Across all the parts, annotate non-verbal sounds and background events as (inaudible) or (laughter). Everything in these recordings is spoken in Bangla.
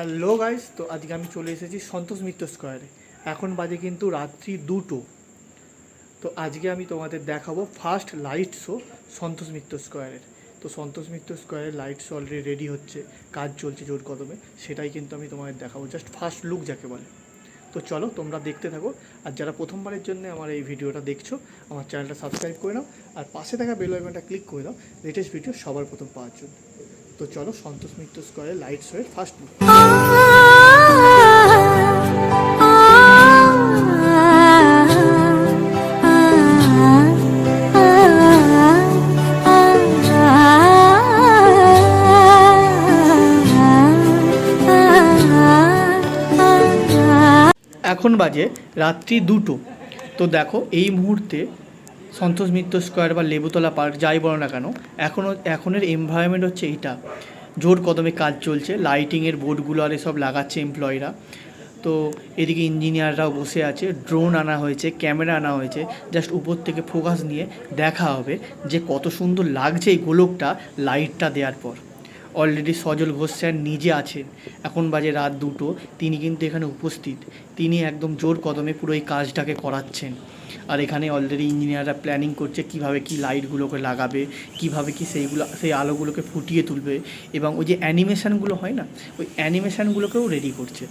হ্যালো গাইস তো আজকে আমি চলে এসেছি সন্তোষ মিত্র স্কোয়ারে। এখন বাজে কিন্তু রাত্রি দুটো। তো আজকে আমি তোমাদের দেখাবো first light show Santosh Mitra স্কোয়ারের। তো সন্তোষ মিত্র স্কোয়ারের লাইট শো অলরেডি রেডি হচ্ছে, কাজ চলছে জোর কদমে। সেটাই কিন্তু আমি তোমাদের দেখাবো। জাস্ট ফার্স্ট লুক যাকে বলে। তো চলো, তোমরা দেখতে থাকো। আর যারা প্রথমবারের জন্য আমার এই ভিডিওটা দেখছ, আমার চ্যানেলটা সাবস্ক্রাইব করে নাও। আর পাশে থাকা বেল আইকনটা ক্লিক করে দাও। লেটেস্ট ভিডিও সবার প্রথম পাওয়ার জন্য। তো চলো সন্তোষ মিত্র স্কোয়ারের লাইট শোয়ের ফার্স্ট লুক এখন বাজে রাত্রি দুটো। তো দেখো এই মুহূর্তে সন্তোষ মিত্র স্কোয়ার বা লেবুতলা পার্ক, যাই বলো না কেন এখনও এখনের এনভায়রনমেন্ট হচ্ছে এইটা। জোর কদমে কাজ চলছে লাইটিংয়ের বোর্ডগুলো আর এসব লাগাচ্ছে এমপ্লয়িরা তো এদিকে ইঞ্জিনিয়াররাও বসে আছে ড্রোন আনা হয়েছে ক্যামেরা আনা হয়েছে জাস্ট উপর থেকে ফোকাস নিয়ে দেখা হবে যে কত সুন্দর লাগছে এই গোলকটা লাইটটা দেওয়ার পর। অলরেডি সজল ঘোষ স্যার নিজে আছেন। এখন বাজে রাত দুটো, তিনি কিন্তু এখানে উপস্থিত। তিনি একদম জোর কদমে পুরো এই কাজটাকে করাচ্ছেন। আর এখানে অলরেডি ইঞ্জিনিয়াররা প্ল্যানিং করছে কীভাবে কি লাইটগুলোকে লাগাবে, কীভাবে কি সেইগুলো, সেই আলোগুলোকে ফুটিয়ে তুলবে এবং ওই যে অ্যানিমেশানগুলো হয় না, ওই অ্যানিমেশানগুলোকেও রেডি করছে।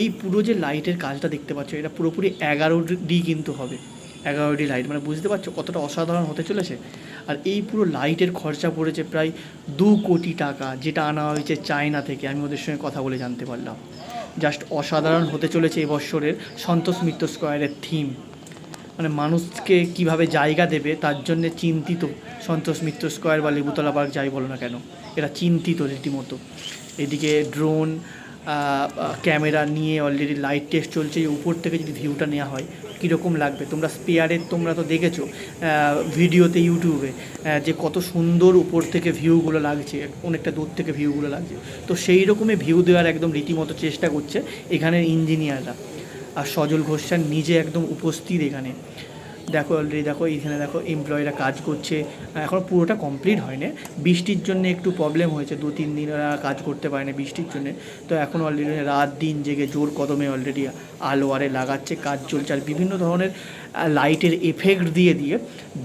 এই পুরো যে লাইটের কাজটা দেখতে পাচ্ছ, এটা পুরোপুরি এগারো ডি কিন্তু হবে। এগারো ডি লাইট মানে বুঝতে পারছ কতটা অসাধারণ হতে চলেছে? আর এই পুরো লাইটের খরচা পড়েছে প্রায় দু কোটি টাকা, যেটা আনা হয়েছে চায়না থেকে। আমি ওদের সঙ্গে কথা বলে জানতে পারলাম। জাস্ট অসাধারণ হতে চলেছে এবছরের সন্তোষ মিত্র স্কোয়ারের থিম মানে মানুষকে কীভাবে জায়গা দেবে, তার জন্য চিন্তিত। সন্তোষ মিত্র স্কোয়ার বা লেবুতলা পার্ক যাই বলো না কেন, এরা চিন্তিত রীতিমতো। এদিকে ড্রোন ক্যামেরা নিয়ে অলরেডি লাইট টেস্ট চলছে উপর থেকে যদি ভিউটা নেওয়া হয়, কীরকম লাগবে? তোমরা স্পেয়ারের তোমরা তো দেখেছ ভিডিওতে ইউটিউবে যে কত সুন্দর উপর থেকে ভিউগুলো লাগছে, অনেকটা দূর থেকে ভিউগুলো লাগছে। তো সেই রকমই ভিউ দেওয়ার একদম রীতিমতো চেষ্টা করছে এখানের ইঞ্জিনিয়াররা আর সজল ঘোষ স্যার নিজে একদম উপস্থিত এখানে। দেখো অলরেডি দেখো এইখানে দেখো এমপ্লয়িরা কাজ করছে। এখন পুরোটা কমপ্লিট হয়নি। বৃষ্টির জন্য একটু প্রবলেম হয়েছে। দু, তিন দিন ওরা কাজ করতে পারেনি বৃষ্টির জন্য। তো এখন অলরেডি রাত দিন জেগে জোর কদমে অলরেডি আলো আরে লাগাচ্ছে, কাজ চলছে। আর বিভিন্ন ধরনের লাইটের এফেক্ট দিয়ে দিয়ে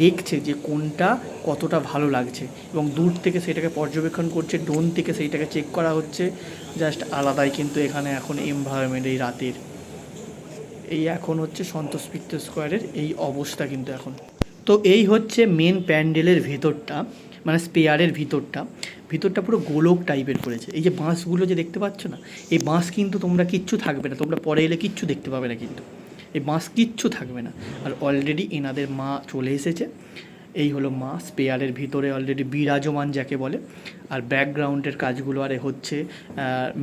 দেখছে যে কোনটা কতটা ভালো লাগছে। এবং দূর থেকে সেটাকে পর্যবেক্ষণ করছে ড্রোন থেকে সেইটাকে চেক করা হচ্ছে। জাস্ট আলাদাই কিন্তু এখানে এখন এনভায়রনমেন্ট এই রাতের। এই এখন হচ্ছে সন্তোষ মিত্র স্কোয়ারের এই অবস্থা কিন্তু এখন। তো এই হচ্ছে মেন প্যান্ডেলের ভেতরটা মানে স্পেয়ারের ভিতরটা। ভিতরটা পুরো গোলক টাইপের করেছে। এই যে বাঁশগুলো যে দেখতে পাচ্ছ না, এই বাঁশ কিন্তু তোমরা কিচ্ছু থাকবে না। তোমরা পরে এলে কিচ্ছু দেখতে পাবে না কিন্তু। এই বাঁশ কিচ্ছু থাকবে না। আর অলরেডি এনাদের মা চলে এসেছে। এই হলো মা স্পেয়ারের ভিতরে অলরেডি বিরাজমান যাকে বলে। আর ব্যাকগ্রাউন্ডের কাজগুলো আরে হচ্ছে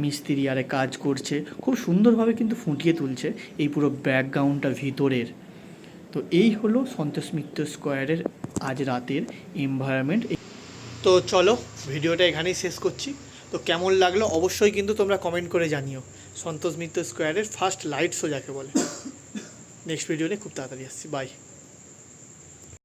মিস্ত্রি আরে কাজ করছে। খুব সুন্দরভাবে কিন্তু ফুটিয়ে তুলছে এই পুরো ব্যাকগ্রাউন্ডটা ভিতরের। তো এই হলো সন্তোষ মিত্র স্কোয়ারের আজ রাতের এনভায়রনমেন্ট তো চলো ভিডিওটা এখানেই শেষ করছি। তো কেমন লাগল অবশ্যই কিন্তু তোমরা কমেন্ট করে জানিও। সন্তোষ মিত্র স্কোয়ারের ফার্স্ট লাইট শো যাকে বলে। (laughs) নেক্সট ভিডিওতে খুব তাড়াতাড়ি আসছি। বাই